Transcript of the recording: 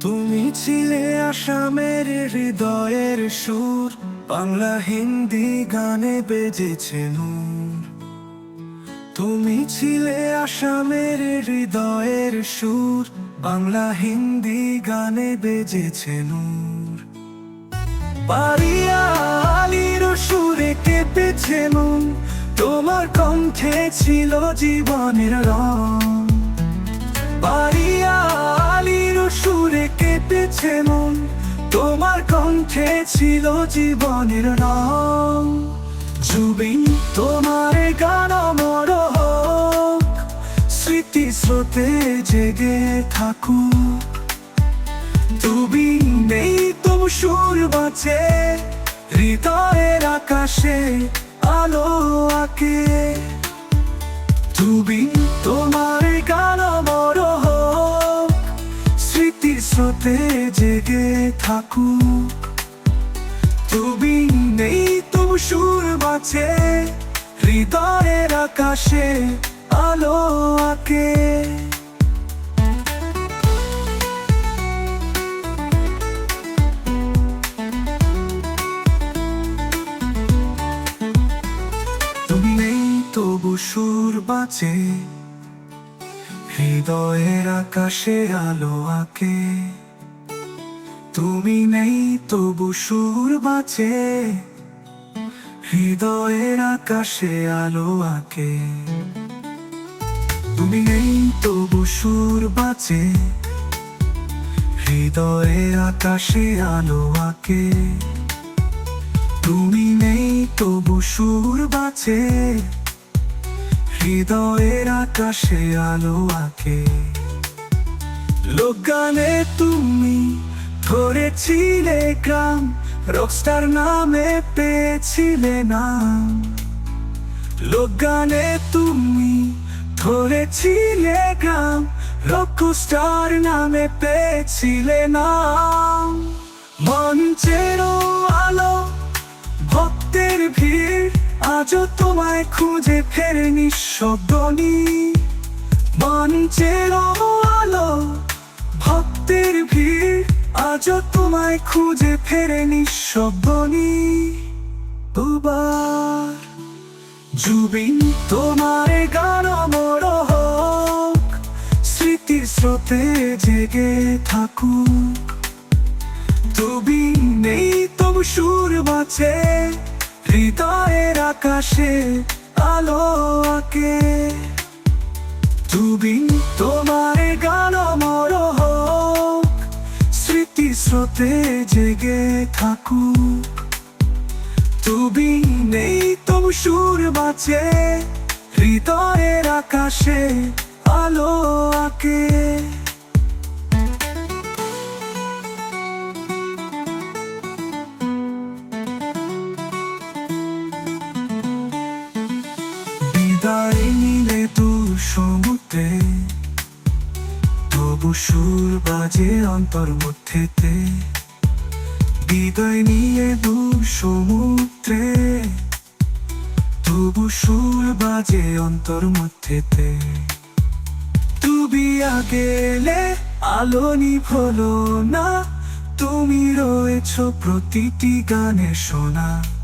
তুমি ছিলে আসামের হৃদয়ের সুর, বাংলা হিন্দি গানে বেজেছে নূর। তুমি ছিলে আসামের হৃদয়ের সুর, বাংলা হিন্দি গানে বেজেছে নূর। পারিয়া আলির সুরে কেঁপেছে মন, তোমার কণ্ঠে ছিল জীবনের রং। কেঁপেছে মন, তোমার কণ্ঠে ছিল জীবনের রং। জুবিন, তোমার গান মর স্মৃতি স্রোতে জেগে থাকুক। তুমি নেই তবু সুর বাঁচে, হৃদয়ের আকাশে আলো আঁকে। তুমি তোমার থাকুক। তুমি নেই তবু সুর বাঁচে হৃদয়ের আকাশে আলো আঁকে। তুমি নেই তবু সুর বাঁচে হৃদয়ের আকাশে আলো আঁকে। তুমি নেই তবু সুর বাঁচে হৃদয়ের আকাশে আলো আঁকে। তুমি নেই তবু সুর বাঁচে হৃদয়ের আকাশে আলো আঁকে। তুমি নেই তবু সুর বাঁচে হৃদয়ের আকাশে আলো আঁকে। লোকগানে তুমি ধরেছিলে গ্রাম রকস্টার নামে পেয়েছিলে নাম। লোকগানে তুমি ধরেছিলে গ্রাম রকস্টার নামে পেয়েছিলে নাম। মঞ্চের আলো, ভক্তের ভিড়, আজও তোমায় খুঁজে ফেরে নিঃশব্দনি মঞ্চের আজও তোমায় খুঁজে ফেরে নিঃশব্দনি দুবার। জুবিন, তোমার গান মর হোক, স্মৃতির স্রোতে জেগে থাকুক। তুমি নেই, তবু সুর বাঁচে হৃদয়ের আকাশে আলো আঁকে। তুমি তোমার স্রোতে জেগে থাকুক। তুমি নেই তবু সুর বাঁচে হৃদয়ের আকাশে আলো আঁকে। বিদায় নিলে দূর সমুদ্রে সুর বাজে অন্তর মধ্যেতে। বিদায় নিয়ে দূর সমুদ্রে। তবু সুর বাজে অন্তর মধ্যেতে। তুমি গেলে আলো নিভলো না। তুমি রয়েছ প্রতিটি গানে শোনা